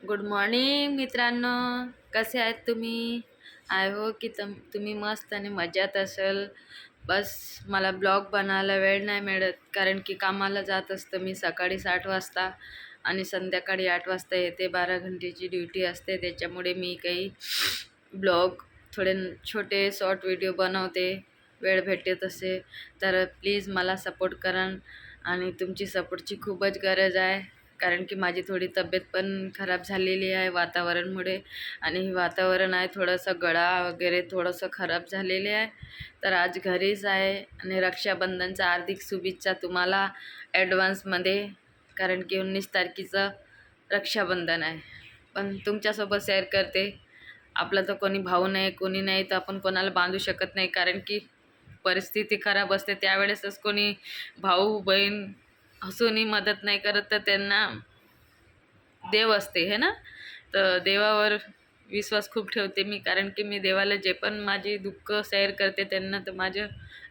Good morning मित्रांनो. कसे आहेत तुम्ही? आय हो की तम तुम्ही मस्त आणि मजात असेल. बस मला ब्लॉग बनायला वेळ नाही मिळत. कारण की कामाला जात असतं मी सकाळी साठ वाजता आणि संध्याकाळी आठ वाजता येते. बारा घंटेची ड्युटी असते. त्याच्यामुळे मी काही ब्लॉग थोडे छोटे शॉर्ट व्हिडिओ बनवते. वेळ भेटते तसे तर प्लीज मला सपोर्ट करा आणि तुमची सपोर्टची खूपच गरज आहे. कारण की माझी थोडी तब्येत पण खराब झालेली आहे वातावरणमुळे आणि हे वातावरण आहे थोडंसं गळा वगैरे थोडंसं खराब झालेले आहे. तर आज घरीच आहे आणि रक्षाबंधनचा हार्दिक शुभेच्छा तुम्हाला ॲडव्हान्समध्ये कारण की उन्नीस तारखेचं रक्षाबंधन आहे. पण तुमच्यासोबत शेअर करते. आपला तर कोणी भाऊ नाही कोणी नाही तर आपण कोणाला बांधू शकत नाही कारण की परिस्थिती खराब असते. त्यावेळेसच कोणी भाऊ बहीण हसूनही मदत नाही करत तर त्यांना देव असते हे ना? तर देवावर विश्वास खूप ठेवते मी कारण की मी देवाला जे पण माझी दुःख सैर करते त्यांना तर माझं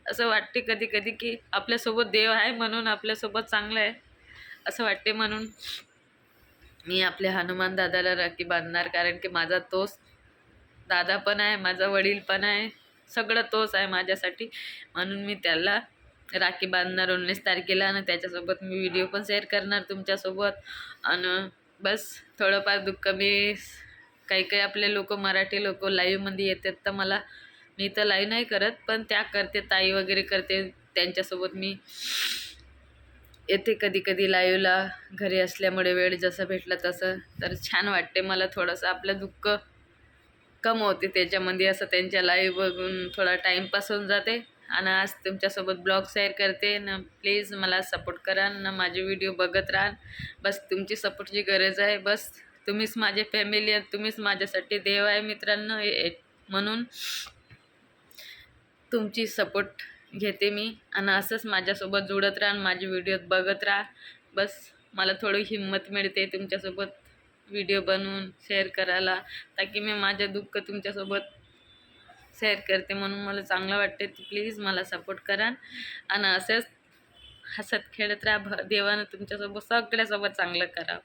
असं वाटते कधी कधी की आपल्यासोबत देव आहे म्हणून आपल्यासोबत चांगलं आहे असं वाटते म्हणून मी आपल्या हनुमान दादाला राखी बांधणार कारण की माझा तोच दादा पण आहे माझा वडील पण आहे सगळं तोच आहे माझ्यासाठी म्हणून मी त्याला राखी बांधणार उन्नीस तारखेला आणि त्याच्यासोबत मी व्हिडिओ पण शेअर करणार तुमच्यासोबत. आणि बस थोडंफार दुःख मी काही काही आपले लोक मराठी लोक लाईव्हमध्ये येतात तर मला मी तर लाईव्ह नाही करत पण त्या करते ताई वगैरे करते त्यांच्यासोबत मी येते कधी कधी लाईव्हला घरी असल्यामुळे वेळ जसं भेटला तसं. तर छान वाटते मला थोडंसं आपलं दुःख कम होते त्याच्यामध्ये असं त्यांच्या लाईव्ह बघून थोडा टाईमपास होऊन जाते. आणि आज तुमच्यासोबत ब्लॉग शेअर करते. न प्लीज मला सपोर्ट करा. न माझे व्हिडिओ बघत राहा. बस तुमची सपोर्टची गरज आहे. बस तुम्हीच माझे फॅमिली आहे तुम्हीच माझ्यासाठी देव आहे मित्रांनो. म्हणून तुमची सपोर्ट घेते मी. आणि असंच माझ्यासोबत जुळत राहा माझे व्हिडिओ बघत राहा. बस मला थोडी हिंमत मिळते तुमच्यासोबत व्हिडिओ बनवून शेअर करायला. ताकी मी माझ्या दुःख तुमच्यासोबत शेअर करते म्हणून मला चांगलं वाटते प्लीज मला सपोर्ट करा. आणि असेच हसत खेळत राहा. भ देवानं तुमच्यासोबत सगळ्यासोबत चांगलं करा